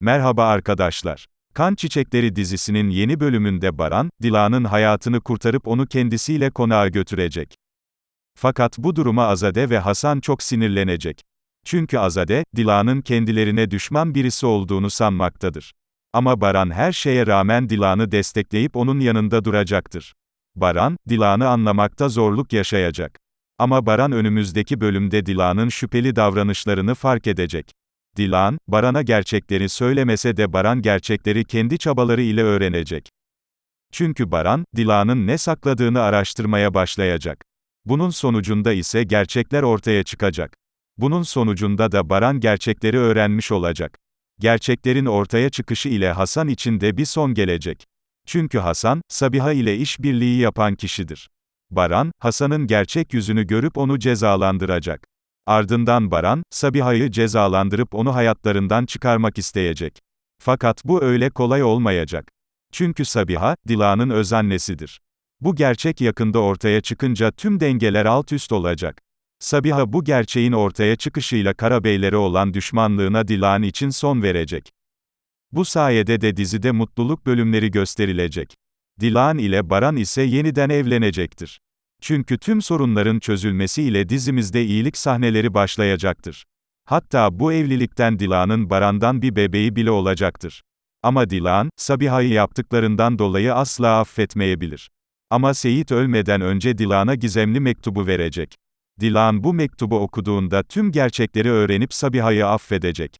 Merhaba arkadaşlar. Kan Çiçekleri dizisinin yeni bölümünde Baran, Dila'nın hayatını kurtarıp onu kendisiyle konağa götürecek. Fakat bu duruma Azade ve Hasan çok sinirlenecek. Çünkü Azade, Dila'nın kendilerine düşman birisi olduğunu sanmaktadır. Ama Baran her şeye rağmen Dila'nı destekleyip onun yanında duracaktır. Baran, Dila'nı anlamakta zorluk yaşayacak. Ama Baran önümüzdeki bölümde Dila'nın şüpheli davranışlarını fark edecek. Dilan, Baran'a gerçekleri söylemese de Baran gerçekleri kendi çabaları ile öğrenecek. Çünkü Baran, Dila'nın ne sakladığını araştırmaya başlayacak. Bunun sonucunda ise gerçekler ortaya çıkacak. Bunun sonucunda da Baran gerçekleri öğrenmiş olacak. Gerçeklerin ortaya çıkışı ile Hasan için de bir son gelecek. Çünkü Hasan, Sabiha ile işbirliği yapan kişidir. Baran, Hasan'ın gerçek yüzünü görüp onu cezalandıracak. Ardından Baran, Sabiha'yı cezalandırıp onu hayatlarından çıkarmak isteyecek. Fakat bu öyle kolay olmayacak. Çünkü Sabiha, Dila'nın öz annesidir. Bu gerçek yakında ortaya çıkınca tüm dengeler alt üst olacak. Sabiha bu gerçeğin ortaya çıkışıyla Karabeylere olan düşmanlığına Dilan için son verecek. Bu sayede de dizide mutluluk bölümleri gösterilecek. Dilan ile Baran ise yeniden evlenecektir. Çünkü tüm sorunların çözülmesiyle dizimizde iyilik sahneleri başlayacaktır. Hatta bu evlilikten Dilan'ın Baran'dan bir bebeği bile olacaktır. Ama Dilan, Sabiha'yı yaptıklarından dolayı asla affetmeyebilir. Ama Seyit ölmeden önce Dilan'a gizemli mektubu verecek. Dilan bu mektubu okuduğunda tüm gerçekleri öğrenip Sabiha'yı affedecek.